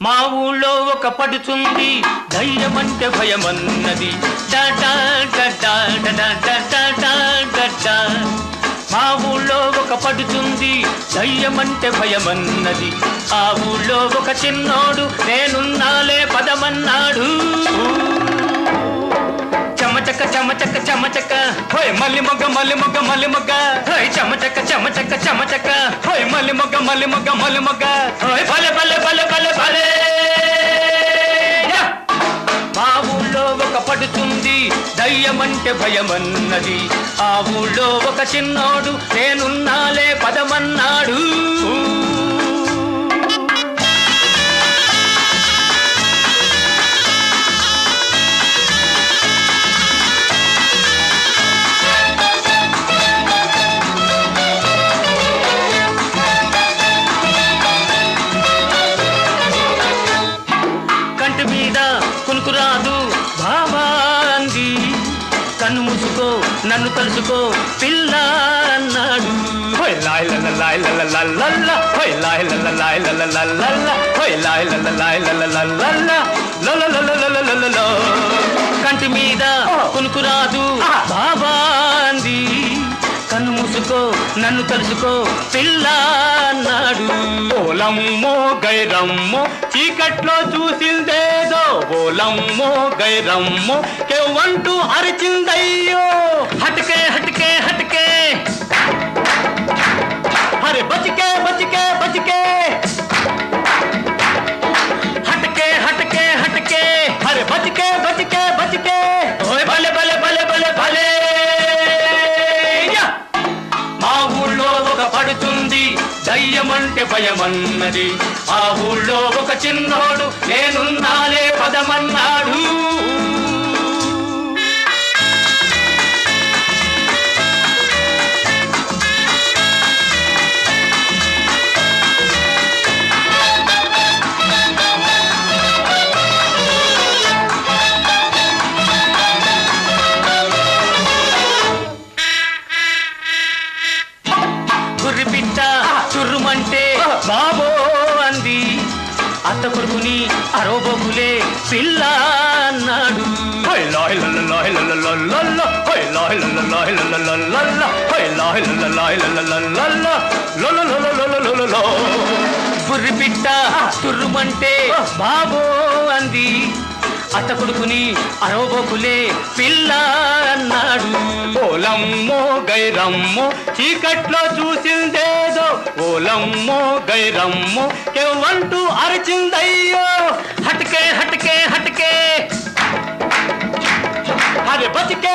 మా ఊళ్ళో ఒక పడుతుంది ధైర్యం అంటే భయం అన్నది మా ఊళ్ళో ఒక పడుతుంది ధైర్యం అంటే భయం అన్నది ఆ ఊళ్ళో ఒక చిన్నోడు నేనున్నాలే పదమన్నాడు చమచక చమచక చమచక హోయ్ మల్లి మొగ్గ మల్లి మొగ్గ మల్లి మొగ్గ హోయ్ చమచక చమచక చమచక హోయ్ మల్లి మొగ్గ మల్లి మొగ్గ మల్లి మొగ్గ హోయ్ భలే భలే బలే భలే పడుతుంది దయ్యమంటే భయమన్నది. ఆ ఊళ్ళో ఒక చిన్నోడు నేనున్నాలే పదమన్నాడు. కన్ను మూసుకో నన్ను తలుసుకో పిల్ల అన్నాడు. కంటి మీద కునుకు రాదు బాబా కన్ను మూసుకో నన్ను కలుసుకో పిల్ల అన్నాడు ఓలమ్మో గైరమ్మో చీకట్లో చూసిందేదో. ఓలమ్మో గైరమ్మో కెవ్వంటూ అరిచిందయ్యో. హటకే హటకే హటకే. అంటే భయమన్నది. ఆ ఊళ్ళో ఒక చిన్నోడు నేనున్నాలే పదమన్నాడు అత్త కొడుకుని అరోబోకులే పిల్ల అన్నాడు బుర్రి పిట్ట తుర్రుమంటే బాబో అంది అత్త కొడుకుని అరోబోకులే పిల్ల అన్నాడు ఓలమ్మో గైరమ్మో చీకట్లో చూసిందేదో. ఓలమ్మో గైరమ్మో కెవ్వంటూ అరిచిందయ్యో. హటకే హటకే హటకే అరే బతికే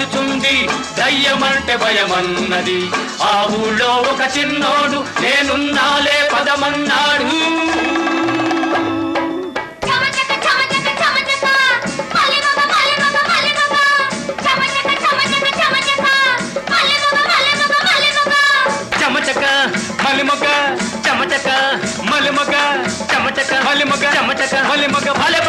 పడుతుంది దయ్యమంటే భయమన్నది. ఆ ఊళ్ళో ఒక చిన్నోడు నేనున్నాలే పదమన్నాడు. మలిమగ చమచక మలిమగ చమచక మలిమగ చమచక మలిమగ భలే